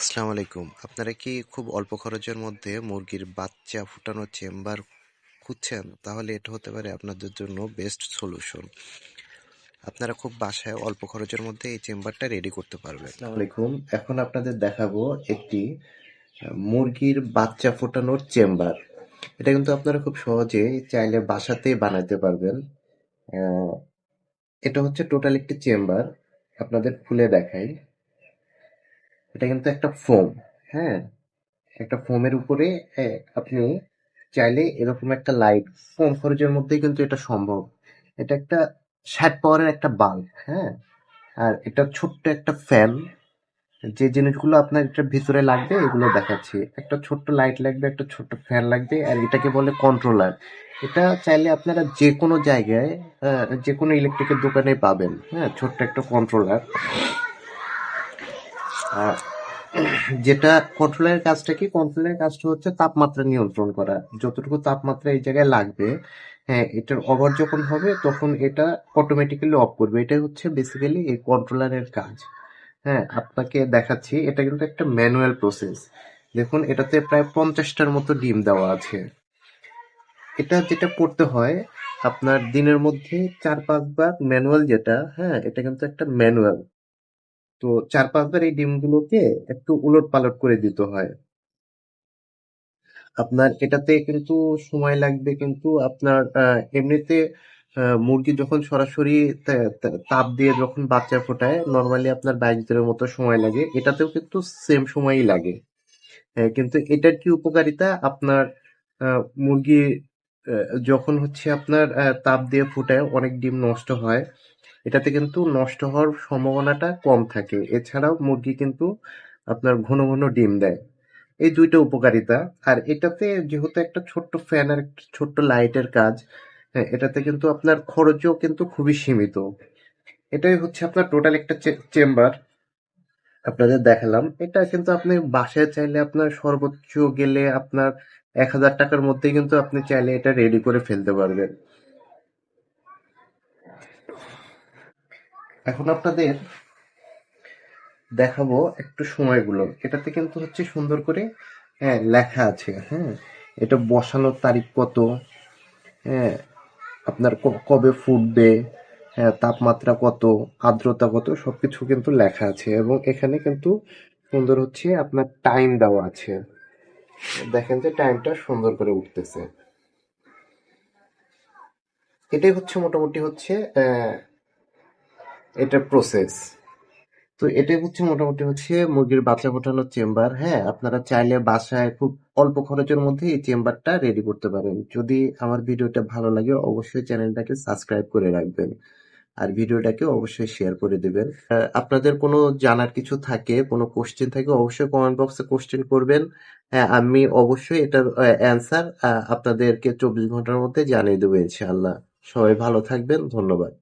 আসসালামু আলাইকুম। আপনারা কি খুব অল্প খরচের মধ্যে মুরগির বাচ্চা ফুটানোর চেম্বার খুঁজছেন? তাহলে এটা হতে পারে আপনাদের জন্য বেস্ট সলিউশন আপনারা খুব বাসায় অল্প খরচের মধ্যে এই চেম্বারটা রেডি করতে পারবেন। আসসালামু আলাইকুম। এখন আপনাদের দেখাবো একটি মুরগির বাচ্চা ফোটানোর চেম্বার। এটা কিন্তু আপনারা খুব সহজে চাইলে বাসাতেই বানাতে পারবেন। এটা হচ্ছে টোটাল একটি চেম্বার। আপনাদের খুলে দেখাই। এটা কিন্তু একটা ফোম হ্যাঁ? একটা ফোমের উপরে আপনি চাইলে এরকম একটা লাইট ফোম খরচের মধ্যেই কিন্তু এটা সম্ভব। এটা একটা ষাট পাওয়ারের একটা বাল্ব হ্যাঁ? আর এটা ছোট্ট একটা ফ্যান যে জিনিসগুলো আপনার এটার ভিতরে লাগবে, এগুলো দেখাচ্ছি। একটা ছোট্ট লাইট লাগবে, একটা ছোট্ট ফ্যান লাগবে, আর এটাকে বলে কন্ট্রোলার এটা চাইলে আপনারা যে কোনো জায়গায় যে কোনো ইলেকট্রিকের দোকানে পাবেন হ্যাঁ? ছোট্ট একটা কন্ট্রোলার যেটা কন্ট্রোলারের কাজটা কি? কন্ট্রোলারের কাজটা হচ্ছে তাপমাত্রা নিয়ন্ত্রণ করা। যতটুকু তাপমাত্রা এই জায়গায় লাগবে হ্যাঁ এটার ওভার যখন হবে, তখন এটা অটোমেটিক্যালি অফ করবে। এটা হচ্ছে বেসিক্যালি এই কন্ট্রোলারের কাজ। হ্যাঁ আপনাকে দেখাচ্ছি, এটা কিন্তু একটা ম্যানুয়াল প্রসেস দেখুন, এটাতে প্রায় পঞ্চাশটার মতো ডিম দেওয়া আছে। এটা যেটা করতে হয়, আপনার দিনের মধ্যে চার পাঁচ পাঁচবার ম্যানুয়াল যেটা হ্যাঁ এটা কিন্তু একটা ম্যানুয়াল তো চার পাঁচবার এই ডিমগুলোকে একটু উলট পালট করে দিতে হয়। আপনার এটাতে কিন্তু সময় লাগবে কিন্তু আপনার এমনিতে মুরগি যখন সরাসরি তাপ দিয়ে যখন বাচ্চা ফোটায়, নর্মালি আপনার বাইশ দিনের মতো সময় লাগে। এটাতেও কিন্তু সেম সময়ই লাগে। কিন্তু এটার কি উপকারিতা? আপনার মুরগি যখন হচ্ছে আপনার তাপ দিয়ে ফুটায়, অনেক ডিম নষ্ট হয়। এটাতে কিন্তু নষ্ট হওয়ার সম্ভাবনাটা কম থাকে। এছাড়াও মুরগি কিন্তু আপনার ঘন ঘন ডিম দেয়। এই দুইটা উপকারিতা। আর এটাতে যেহেতু একটা ছোট্ট ফ্যান আর একটা ছোট্ট লাইটের কাজ হ্যাঁ, এটাতে কিন্তু আপনার খরচও কিন্তু খুবই সীমিত। এটাই হচ্ছে আপনার টোটাল একটা চেম্বার আপনাদের দেখালাম। এটা কিন্তু আপনি বাসায় চাইলে আপনার সর্বোচ্চ গেলে আপনার এক হাজার টাকার মধ্যে কিন্তু আপনি চাইলে এটা রেডি করে ফেলতে পারবেন। এখন আপনাদের দেখাবো একটু সময়গুলো। এটাতে কিন্তু হচ্ছে সুন্দর করে হ্যাঁ লেখা আছে হ্যাঁ। এটা বসানোর তারিখ কত হ্যাঁ। আপনার কবে ফুটবে হ্যাঁ তাপমাত্রা কত, আর্দ্রতা কত সব কিছু কিন্তু লেখা আছে। এবং এখানে কিন্তু সুন্দর হচ্ছে আপনার টাইম দেওয়া আছে। দেখেন যে টাইমটা সুন্দর করে উঠতেছে। এটাই হচ্ছে মোটামুটি হচ্ছে এটার প্রসেস তো এটাই হচ্ছে মোটামুটি হচ্ছে মুরগির বাচ্চা ফোটানোর চেম্বার হ্যাঁ আপনারা চাইলে বাসায় খুব অল্প খরচের মধ্যে এই চেম্বারটা রেডি করতে পারেন। যদি আমার ভিডিওটা ভালো লাগে, অবশ্যই চ্যানেলটাকে সাবস্ক্রাইব করে রাখবেন। আর ভিডিওটাকে অবশ্যই শেয়ার করে দেবেন। আপনাদের কোনো জানার কিছু থাকে, কোনো কোশ্চেন থাকে, অবশ্যই কমেন্ট বক্সে কোশ্চেন করবেন। হ্যাঁ আমি অবশ্যই এটার অ্যান্সার আপনাদেরকে চব্বিশ ঘণ্টার মধ্যে জানিয়ে দেবো ইনশাআল্লাহ। সবাই ভালো থাকবেন, ধন্যবাদ।